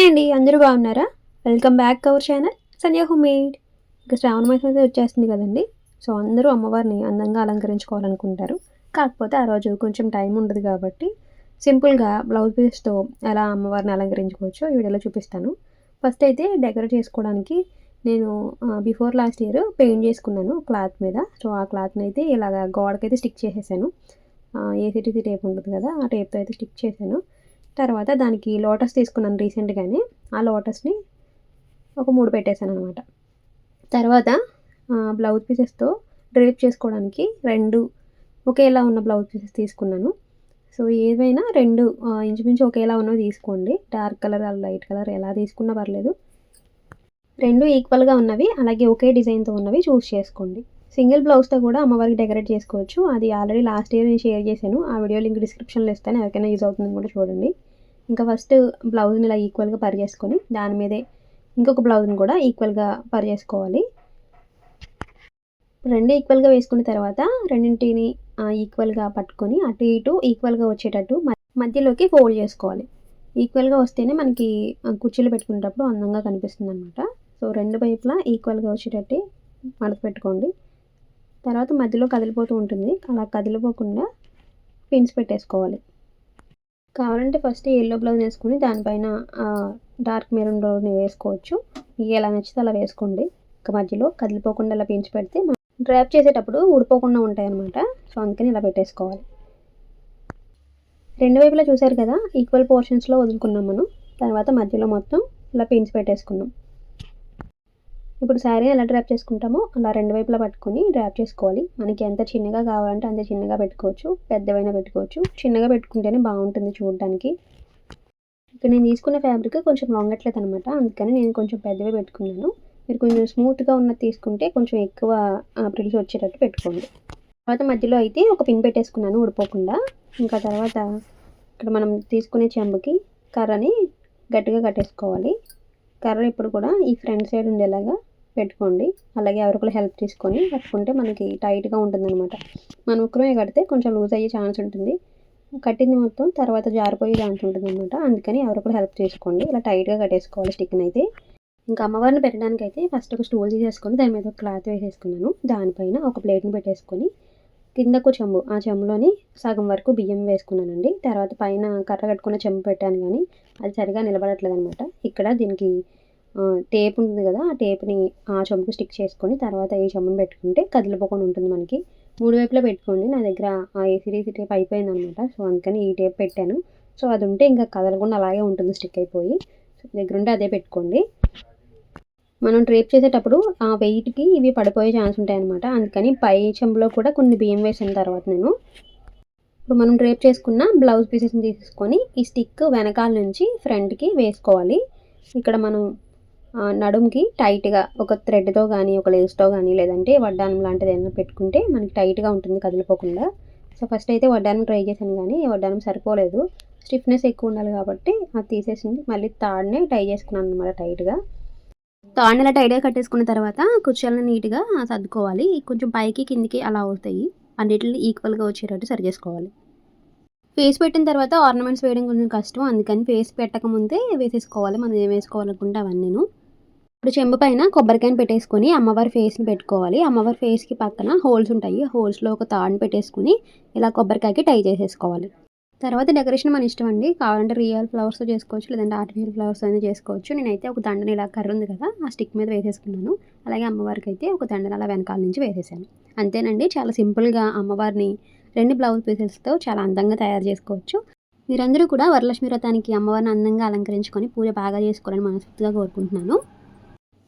Hi అండి అందరూ బాగున్నారా? Welcome back our channel Sandhya home made ఇక శ్రావణ మాసం అయితే వచ్చేస్తుంది కదండి. సో అందరూ అమ్మవారిని అందంగా అలంకరించుకోవాలనుకుంటారు. కాకపోతే ఆ రోజు కొంచెం టైం ఉండదు కాబట్టి సింపుల్గా బ్లౌజ్ పీస్తో ఎలా అమ్మవారిని అలంకరించుకోవచ్చో ఈ వీడియోలో చూపిస్తాను. ఫస్ట్ అయితే డెకరేట్ చేసుకోవడానికి నేను బిఫోర్ లాస్ట్ ఇయర్ పెయింట్ చేసుకున్నాను క్లాత్ మీద. సో ఆ క్లాత్ని అయితే ఇలాగ గోడకైతే స్టిక్ చేసేసాను. ఏసీటీసీ టేప్ ఉంటుంది కదా ఆ టేప్తో అయితే స్టిక్ చేశాను. తర్వాత దానికి లోటస్ తీసుకున్నాను రీసెంట్గానే. ఆ లోటస్ని ఒక మూడు పెట్టేశాను అనమాట. తర్వాత బ్లౌజ్ పీసెస్తో డ్రేప్ చేసుకోవడానికి రెండు ఒకేలా ఉన్న బ్లౌజ్ పీసెస్ తీసుకున్నాను. సో ఏదైనా రెండు ఇంచుమించు ఒకేలా ఉన్నవి తీసుకోండి. డార్క్ కలర్ లైట్ కలర్ ఎలా తీసుకున్నా పర్లేదు. రెండు ఈక్వల్గా ఉన్నవి అలాగే ఒకే డిజైన్తో ఉన్నవి చూస్ చేసుకోండి. సింగిల్ బ్లౌజ్తో కూడా అమ్మవారికి డెకరేట్ చేసుకోవచ్చు. అది ఆల్రెడీ లాస్ట్ ఇయర్ నేను షేర్ చేశాను. ఆ వీడియో లింక్ డిస్క్రిప్షన్లో ఇస్తాను. ఎవరికైనా యూజ్ అవుతుందని కూడా చూడండి. ఇంకా ఫస్ట్ బ్లౌజ్ని ఇలా ఈక్వల్గా పరి చేసుకొని దాని మీదే ఇంకొక బ్లౌజ్ని కూడా ఈక్వల్గా పరి చేసుకోవాలి రెండు ఈక్వల్గా వేసుకున్న తర్వాత రెండింటిని ఈక్వల్గా పట్టుకొని అటు ఇటు ఈక్వల్గా వచ్చేటట్టు మధ్యలోకి ఫోల్డ్ చేసుకోవాలి. ఈక్వల్గా వస్తేనే మనకి కుర్చీలు పెట్టుకునేటప్పుడు అందంగా కనిపిస్తుంది అనమాట సో రెండు వైపులా ఈక్వల్గా వచ్చేటట్టు మడత పెట్టుకోండి. తర్వాత మధ్యలో కదిలిపోతూ ఉంటుంది. అలా కదిలిపోకుండా పిన్స్ పెట్టేసుకోవాలి. కావాలంటే ఫస్ట్ ఎల్లో బ్లౌజ్ వేసుకుని దానిపైన డార్క్ మెరూన్ బ్లౌజ్ని వేసుకోవచ్చు. మీకు ఎలా నచ్చితే అలా వేసుకోండి. ఇక మధ్యలో కదిలిపోకుండా అలా పెంచి పెడితే డ్రాప్ చేసేటప్పుడు ఊడిపోకుండా ఉంటాయి అనమాట సో అందుకని ఇలా పెట్టేసుకోవాలి. రెండు వైపులా చూసారు కదా ఈక్వల్ పోర్షన్స్లో వదులుకున్నాం మనం. తర్వాత మధ్యలో మొత్తం ఇలా పెంచి పెట్టేసుకున్నాం. ఇప్పుడు శారీ ఎలా డ్రాప్ చేసుకుంటామో అలా రెండు వైపులా పట్టుకొని డ్రాప్ చేసుకోవాలి. మనకి ఎంత చిన్నగా కావాలంటే అంత చిన్నగా పెట్టుకోవచ్చు. పెద్దవైనా పెట్టుకోవచ్చు. చిన్నగా పెట్టుకుంటేనే బాగుంటుంది చూడడానికి. ఇక్కడ నేను తీసుకున్న ఫ్యాబ్రిక్ కొంచెం లాంగట్లేదు అనమాట అందుకని నేను కొంచెం పెద్దవే పెట్టుకున్నాను. మీరు కొంచెం స్మూత్గా ఉన్నది తీసుకుంటే కొంచెం ఎక్కువ ప్రిల్స్ వచ్చేటట్టు పెట్టుకోండి. తర్వాత మధ్యలో అయితే ఒక పిన్ పెట్టేసుకున్నాను ఊడిపోకుండా. ఇంకా తర్వాత ఇక్కడ మనం తీసుకునే చెంబుకి కర్రని గట్టిగా కట్టేసుకోవాలి. కర్ర ఇప్పుడు కూడా ఈ ఫ్రంట్ సైడ్ ఉండేలాగా పెట్టుకోండి. అలాగే ఎవరికైనా హెల్ప్ తీసుకొని కట్టుకుంటే మనకి టైట్గా ఉంటుందన్నమాట. మనం ఒక్కరే కడితే కొంచెం లూజ్ అయ్యే ఛాన్స్ ఉంటుంది. కట్టింది మొత్తం తర్వాత జారిపోయే ఛాన్స్ ఉంటుంది అనమాట అందుకని ఎవరికైనా హెల్ప్ చేసుకోండి ఇలా టైట్గా కట్టేసుకోవాలి స్టిక్ని అయితే. ఇంకా అమ్మవారిని పెట్టడానికి అయితే ఫస్ట్ ఒక స్టూల్ తీసేసుకొని దాని మీద ఒక క్లాత్ వేసేసుకున్నాను. దానిపైన ఒక ప్లేట్ని పెట్టేసుకొని కిందకు చెంబు ఆ చెంబులోని సగం వరకు బియ్యం వేసుకున్నానండి. తర్వాత పైన కర్ర కట్టుకున్న చెంబు పెట్టాను కానీ అది సరిగా నిలబడట్లేదు అనమాట ఇక్కడ దీనికి టేప్ ఉంటుంది కదా ఆ టేప్ని ఆ చెంబుకి స్టిక్ చేసుకొని తర్వాత ఈ చెంబుని పెట్టుకుంటే కదిలిపోకుండా ఉంటుంది మనకి. మూడు వైపులో పెట్టుకోండి నా దగ్గర ఆ ఏసీడీసీ టేప్ అయిపోయింది అనమాట సో అందుకని ఈ టేప్ పెట్టాను. సో అది ఉంటే ఇంకా కదలకుండా అలాగే ఉంటుంది స్టిక్ అయిపోయి. దగ్గర ఉంటే అదే పెట్టుకోండి. మనం డ్రేప్ చేసేటప్పుడు ఆ వెయిట్కి ఇవి పడిపోయే ఛాన్స్ ఉంటాయి అనమాట అందుకని పై చెంబులో కూడా కొన్ని బియ్యం వేసిన తర్వాత నేను ఇప్పుడు మనం డ్రేప్ చేసుకున్న బ్లౌజ్ పీసెస్ని తీసుకొని ఈ స్టిక్ వెనకాల నుంచి ఫ్రంట్కి వేసుకోవాలి. ఇక్కడ మనం నడుంకి టైట్గా ఒక థ్రెడ్తో కానీ ఒక లేస్తో కానీ లేదంటే వడ్డానం లాంటిది ఏదైనా పెట్టుకుంటే మనకి టైట్గా ఉంటుంది కదిలిపోకుండా. సో ఫస్ట్ అయితే వడ్డానం ట్రై చేశాను కానీ వడ్డానం సరిపోలేదు. స్టిఫ్నెస్ ఎక్కువ ఉండాలి కాబట్టి అది తీసేసింది. మళ్ళీ తాడునే టై చేసుకున్నాను అనమాట టైట్గా. తాడుని ఇలా టైట్గా కట్టేసుకున్న తర్వాత కుర్చీలను నీట్గా సర్దుకోవాలి. కొంచెం పైకి కిందికి అలా అవుతాయి. అన్నిటిని ఈక్వల్గా వచ్చేటట్టు సరి చేసుకోవాలి. ఫేస్ పెట్టిన తర్వాత ఆర్నమెంట్స్ వేయడం కొంచెం కష్టం. అందుకని ఫేస్ పెట్టక ముందే వేసేసుకోవాలి. మనం ఏం వేసుకోవాలనుకుంటే అవన్నీ ఇప్పుడు చెంబు పైన కొబ్బరికాయని పెట్టేసుకొని అమ్మవారి ఫేస్ని పెట్టుకోవాలి. అమ్మవారి ఫేస్కి పక్కన హోల్స్ ఉంటాయి. హోల్స్లో ఒక తాడుని పెట్టేసుకుని ఇలా కొబ్బరికాయకి టై చేసేసుకోవాలి. తర్వాత డెకరేషన్ మన ఇష్టం అండి. కావాలంటే రియల్ ఫ్లవర్స్తో చేసుకోవచ్చు లేదంటే ఆర్టిఫిషియల్ ఫ్లవర్స్ అయినా చేసుకోవచ్చు. నేనైతే ఒక దండని ఇలా కర్ర ఉంది కదా ఆ స్టిక్ మీద వేసేసుకున్నాను. అలాగే అమ్మవారికి అయితే ఒక దండని అలా వెనకాల నుంచి వేసేసాను. అంతేనండి. చాలా సింపుల్గా అమ్మవారిని రెండు బ్లౌజ్ పీసెస్తో చాలా అందంగా తయారు చేసుకోవచ్చు. మీరందరూ కూడా వరలక్ష్మి వ్రతానికి అమ్మవారిని అందంగా అలంకరించుకొని పూజ బాగా చేసుకోవాలని మనస్ఫూర్తిగా కోరుకుంటున్నాను.